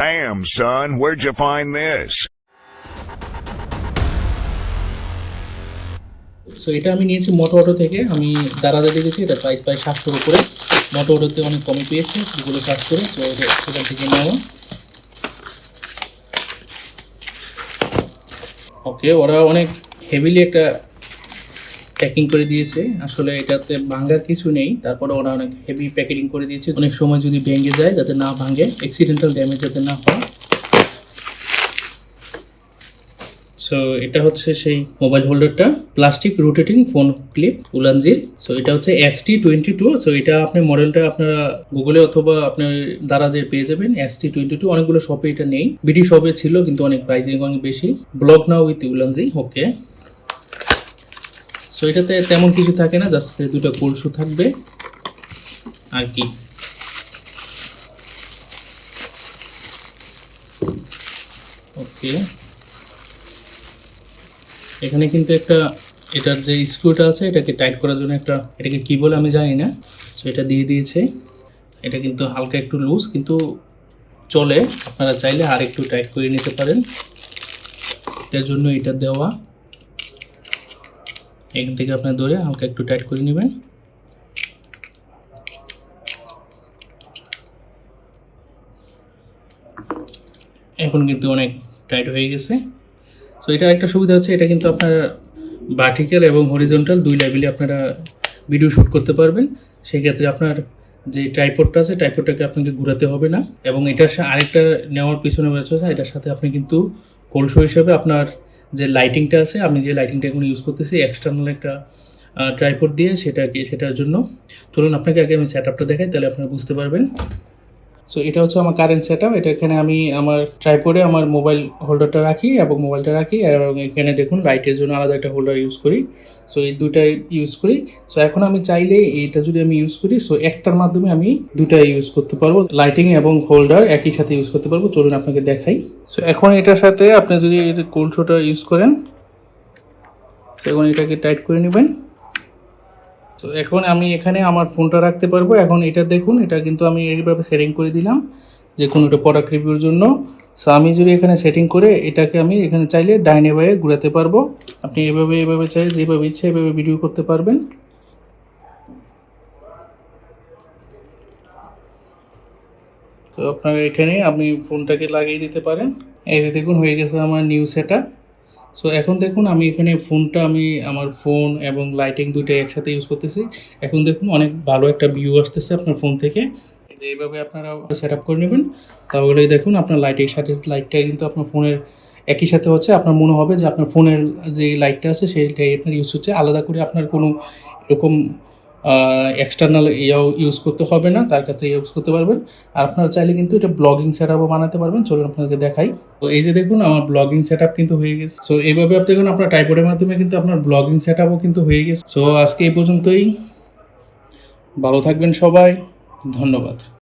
Damn, son, where'd you find this? So এটা আমি নিয়েছি মোটো অটো থেকে। আমি দারাজে দেখেছি এটা প্রাইস প্রায় সাতশোর উপরে। মোটো অটোতে অনেক কমে পেয়েছি গুগলে সার্চ করে তো সেখান থেকে নেওয়া। ওকে ওরা অনেক হেভিলি একটা প্যাকিং করে দিয়েছে। আসলে এটাতে ভাঙ্গার কিছু নেই। তারপরে ওরা অনেক হেভি প্যাকেটিং করে দিয়েছে। অনেক সময় যদি ভেঙে যায়, যাতে না ভাঙে অ্যাক্সিডেন্টাল ড্যামেজ যাতে না হয়। সো এটা হচ্ছে সেই মোবাইল হোল্ডারটা প্লাস্টিক রোটেটিং ফোন ক্লিপ উলানজির। সো এটা হচ্ছে S T twenty two so এটা আপনি মডেলটা আপনারা গুগলে অথবা আপনার দারাজের পেয়ে যাবেন। এস টি টোয়েন্টি টু অনেকগুলো শপে এটা নেই। বিডি শপে ছিল, কিন্তু অনেক প্রাইসিং অনেক বেশি। Block now with Ulanzi okay so এটাতে তেমন কিছু থাকে না জাস্ট দুটো কলসু থাকবে। আর কি? ওকে এখানে কিন্তু একটা, এটার যে স্ক্রুটা আছে, এটাকে টাইট করার জন্য একটা, এটাকে কি বলে আমি জানি না। সো এটা দিয়ে দিয়েছে। এটা কিন্তু হালকা একটু লুজ কিন্তু চলে। আপনারা চাইলে আর একটু টাইট করে নিতে পারেন। এটার জন্য এটা দেওয়া। এখান থেকে আপনার ধরে হালকা একটু টাইট করে নেবেন। এখন কিন্তু অনেক টাইট হয়ে গেছে। সো এটা একটা সুবিধা হচ্ছে, এটা কিন্তু আপনার ভার্টিক্যাল এবং হরিজন্টাল দুই লেভেলে আপনারা ভিডিও শ্যুট করতে পারবেন। সেই ক্ষেত্রে আপনার যে ট্রাইপডটা আছে ট্রাইপডটাকে আপনাকে ঘোরাতে হবে না। এবং এটার আরেকটা নেওয়ার পিছনে রয়েছে এটার সাথে আপনি কিন্তু কলসো হিসেবে আপনার যে লাইটিংটা আছে আমি যে লাইটিংটা এখন ইউজ করতেছি এক্সটার্নাল একটা ট্রাইপড দিয়ে সেটাকে, সেটার জন্য। চলুন, আপনাকে আগে আমি সেট আপটা দেখাই, তাহলে আপনারা বুঝতে পারবেন। সো এটা হচ্ছে আমার কারেন্ট সেট আপ এটা এখানে আমি আমার ট্রাইপডে আমার মোবাইল হোল্ডারটা রাখি এবং মোবাইলটা রাখি এবং এখানে দেখুন লাইটের জন্য আলাদা একটা হোল্ডার ইউজ করি। সো এই দুটাই ইউজ করি। সো এখন আমি চাইলে এইটা যদি আমি ইউজ করি সো একটার মাধ্যমে আমি দুটাই ইউজ করতে পারব। লাইটিং এবং হোল্ডার একই সাথে ইউজ করতে পারব। চলুন আপনাকে দেখাই। সো এখন এটার সাথে আপনি যদি কোল্ডশোটা ইউজ করেন এখন এটাকে টাইট করে নেবেন। তো এখন আমি এখানে আমার ফোনটা রাখতে পারব। এখন এটা দেখুন, এটা কিন্তু আমি এইভাবে সেটিং করে দিলাম, যে কোনো একটা প্রোডাক্ট রিভিউর জন্য। সো আমি যদি এখানে সেটিং করে, এটাকে আমি এখানে চাইলে ডাইনে বাইরে ঘুরাতে পারব। আপনি এভাবে এভাবে চাই যেভাবে ইচ্ছে এভাবে ভিডিও করতে পারবেন। তো আপনারা এখানে আপনি ফোনটাকে লাগিয়ে দিতে পারেন। এই যে দেখুন, হয়ে গেছে আমার নিউ সেট সো এখন দেখুন আমি এখানে ফোনটা আমি, আমার ফোন এবং লাইটিং দুইটাই একসাথে ইউজ করতেছি। এখন দেখুন অনেক ভালো একটা ভিউ আসতেছে আপনার ফোন থেকে। যে এইভাবে আপনারা সেট আপ করে নেবেন, তাহলেই দেখুন আপনার লাইটের সাথে লাইটটা কিন্তু আপনার ফোনের একই সাথে হচ্ছে। আপনার মনে হবে যে আপনার ফোনের যে লাইটটা আছে, সেইটাই আপনার ইউজ হচ্ছে। আলাদা করে আপনার কোনো এরকম এক্সটার্নাল ইয়াও ইউজ করতে হবে না, তার কাছে ইউজ করতে পারবেন। আর আপনারা চাইলে কিন্তু এটা ব্লগিং সেট বানাতে পারবেন। চলুন আপনাদেরকে দেখাই। তো এই যে দেখুন, আমার ব্লগিং সেট কিন্তু হয়ে গেছে। সো এইভাবে আপনি দেখুন, আপনার টাইপোডের মাধ্যমে কিন্তু আপনার ব্লগিং সেট কিন্তু হয়ে গেছে। সো আজকে এই পর্যন্তই। ভালো থাকবেন সবাই। ধন্যবাদ।